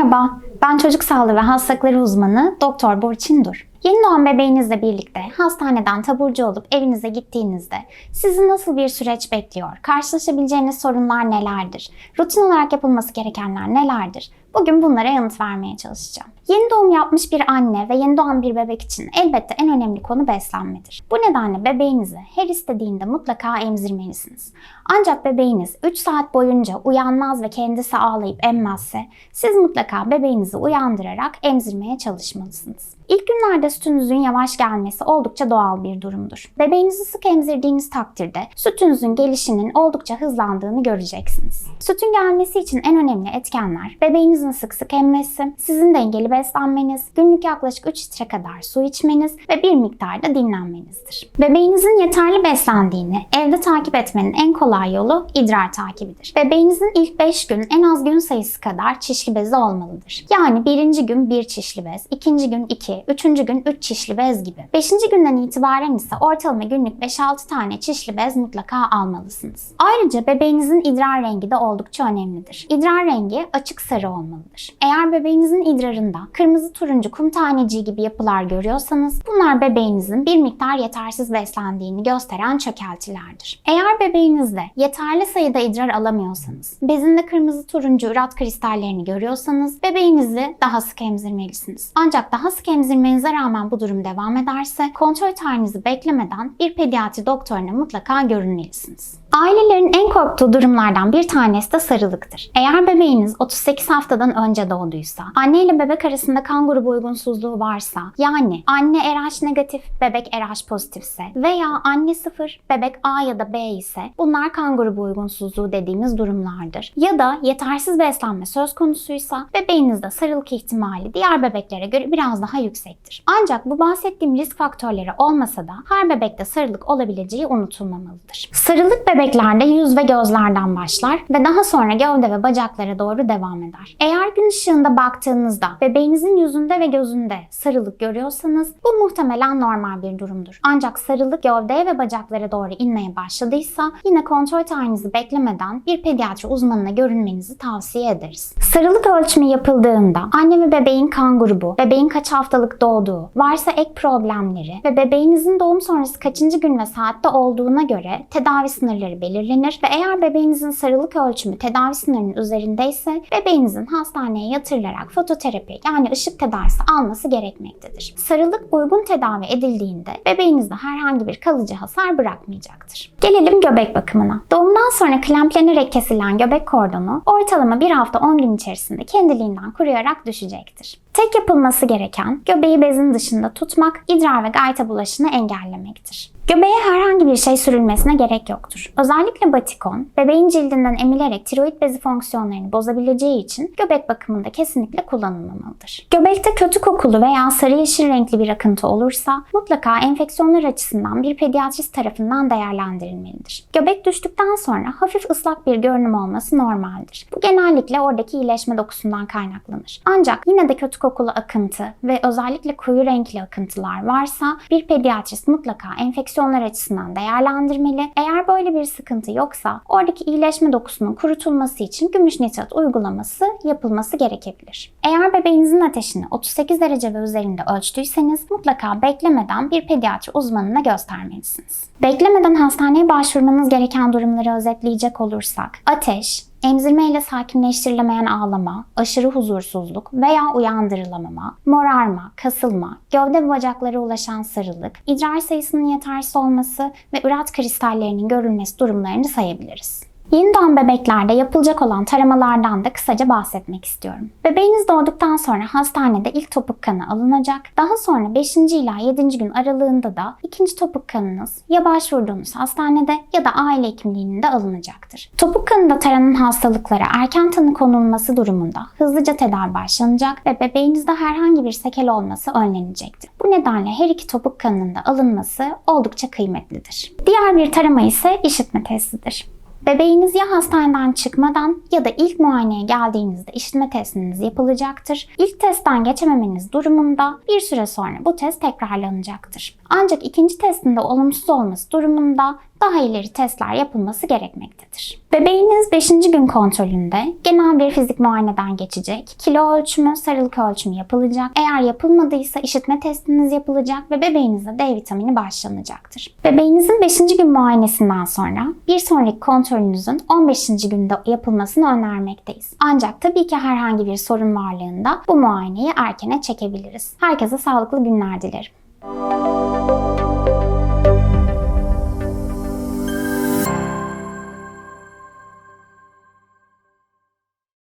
看看吧。Ben çocuk sağlığı ve hastalıkları uzmanı Doktor Burçin Dur. Yeni doğan bebeğinizle birlikte hastaneden taburcu olup evinize gittiğinizde sizi nasıl bir süreç bekliyor? Karşılaşabileceğiniz sorunlar nelerdir? Rutin olarak yapılması gerekenler nelerdir? Bugün bunlara yanıt vermeye çalışacağım. Yeni doğum yapmış bir anne ve yeni doğan bir bebek için elbette en önemli konu beslenmedir. Bu nedenle bebeğinizi her istediğinde mutlaka emzirmelisiniz. Ancak bebeğiniz 3 saat boyunca uyanmaz ve kendisi ağlayıp emmezse siz mutlaka bebeğinizi uyandırarak emzirmeye çalışmalısınız. İlk günlerde sütünüzün yavaş gelmesi oldukça doğal bir durumdur. Bebeğinizi sık emzirdiğiniz takdirde sütünüzün gelişinin oldukça hızlandığını göreceksiniz. Sütün gelmesi için en önemli etkenler bebeğinizin sık sık emmesi, sizin dengeli beslenmeniz, günlük yaklaşık 3 litre kadar su içmeniz ve bir miktarda dinlenmenizdir. Bebeğinizin yeterli beslendiğini evde takip etmenin en kolay yolu idrar takibidir. Bebeğinizin ilk 5 gün en az gün sayısı kadar çişli bezi olmalıdır. Yani birinci gün bir çişli bez, ikinci gün 2, üçüncü gün 3 çişli bez gibi. Beşinci günden itibaren ise ortalama günlük 5-6 tane çişli bez mutlaka almalısınız. Ayrıca bebeğinizin idrar rengi de oldukça önemlidir. İdrar rengi açık sarı olmalıdır. Eğer bebeğinizin idrarında kırmızı turuncu kum taneciği gibi yapılar görüyorsanız bunlar bebeğinizin bir miktar yetersiz beslendiğini gösteren çökeltilerdir. Eğer bebeğinizde yeterli sayıda idrar alamıyorsanız, bezinde kırmızı turuncu ürat kristallerini görüyorsanız bebeğinizi daha sık emzirmelisiniz. Ancak daha sık emzirmenize rağmen bu durum devam ederse kontrol tarihinizi beklemeden bir pediatri doktoruna mutlaka görünmelisiniz. Ailelerin en korktuğu durumlardan bir tanesi de sarılıktır. Eğer bebeğiniz 38 haftadan önce doğduysa, anne ile bebek arasında kan grubu uygunsuzluğu varsa, yani anne RH negatif, bebek RH pozitifse veya anne 0, bebek A ya da B ise bunlar kan grubu uygunsuzluğu dediğimiz durumlardır. Ya da yetersiz beslenme söz konusuysa bebeğinizde sarılık ihtimali diğer bebeklere göre biraz daha yüksektir. Ancak bu bahsettiğim risk faktörleri olmasa da her bebekte sarılık olabileceği unutulmamalıdır. Sarılık bebeklerde yüz ve gözlerden başlar ve daha sonra gövde ve bacaklara doğru devam eder. Eğer gün ışığında baktığınızda bebeğinizin yüzünde ve gözünde sarılık görüyorsanız bu muhtemelen normal bir durumdur. Ancak sarılık gövdeye ve bacaklara doğru inmeye başladıysa yine kontrol tarihinizi beklemeden bir pediatri uzmanına görünmenizi tavsiye ederiz. Sarılık ölçümü yapıldığında anne ve bebeğin kan grubu, bebeğin kaç haftalık doğduğu, varsa ek problemleri ve bebeğinizin doğum sonrası kaçıncı gün ve saatte olduğuna göre tedavi sınırları belirlenir ve eğer bebeğinizin sarılık ölçümü tedavi sınırının üzerindeyse bebeğinizin hastaneye yatırılarak fototerapi yani ışık tedavisi alması gerekmektedir. Sarılık uygun tedavi edildiğinde bebeğinizde herhangi bir kalıcı hasar bırakmayacaktır. Gelelim göbek bakımına. Doğumdan sonra klemplenerek kesilen göbek kordonu ortalama bir hafta 10 gün içerisinde kendiliğinden kuruyarak düşecektir. Tek yapılması gereken göbeği bezin dışında tutmak, idrar ve gayta bulaşını engellemektir. Göbeğe herhangi bir şey sürülmesine gerek yoktur. Özellikle batikon, bebeğin cildinden emilerek tiroid bezi fonksiyonlarını bozabileceği için göbek bakımında kesinlikle kullanılmamalıdır. Göbekte kötü kokulu veya sarı yeşil renkli bir akıntı olursa mutlaka enfeksiyonlar açısından bir pediatrist tarafından değerlendirilmelidir. Göbek düştükten sonra hafif ıslak bir görünüm olması normaldir. Bu genellikle oradaki iyileşme dokusundan kaynaklanır. Ancak yine de kötü kokulu akıntı ve özellikle koyu renkli akıntılar varsa bir pediatrist mutlaka enfeksiyonlar açısından değerlendirmeli. Eğer böyle bir sıkıntı yoksa oradaki iyileşme dokusunun kurutulması için gümüş nitrat uygulaması yapılması gerekebilir. Eğer bebeğinizin ateşini 38 derece ve üzerinde ölçtüyseniz mutlaka beklemeden bir pediatri uzmanına göstermelisiniz. Beklemeden hastaneye başvurmanız gereken durumları özetleyecek olursak ateş, Emzirmeyle sakinleştirilemeyen ağlama, aşırı huzursuzluk veya uyandırılamama, morarma, kasılma, gövde ve bacaklara ulaşan sarılık, idrar sayısının yetersiz olması ve ürat kristallerinin görülmesi durumlarını sayabiliriz. Yeni doğan bebeklerde yapılacak olan taramalardan da kısaca bahsetmek istiyorum. Bebeğiniz doğduktan sonra hastanede ilk topuk kanı alınacak. Daha sonra 5. ila 7. gün aralığında da ikinci topuk kanınız ya başvurduğunuz hastanede ya da aile hekimliğinde alınacaktır. Topuk kanında taranan hastalıklara erken tanı konulması durumunda hızlıca tedavi başlanacak ve bebeğinizde herhangi bir sekel olması önlenecektir. Bu nedenle her iki topuk kanının da alınması oldukça kıymetlidir. Diğer bir tarama ise işitme testidir. Bebeğiniz ya hastaneden çıkmadan ya da ilk muayeneye geldiğinizde işitme testiniz yapılacaktır. İlk testten geçememeniz durumunda bir süre sonra bu test tekrarlanacaktır. Ancak ikinci testinde olumsuz olması durumunda daha ileri testler yapılması gerekmektedir. Bebeğiniz 5. gün kontrolünde genel bir fizik muayeneden geçecek. Kilo ölçümü, sarılık ölçümü yapılacak. Eğer yapılmadıysa işitme testiniz yapılacak ve bebeğinize D vitamini başlanacaktır. Bebeğinizin 5. gün muayenesinden sonra bir sonraki kontrolünüzün 15. günde yapılmasını önermekteyiz. Ancak tabii ki herhangi bir sorun varlığında bu muayeneyi erkene çekebiliriz. Herkese sağlıklı günler dilerim.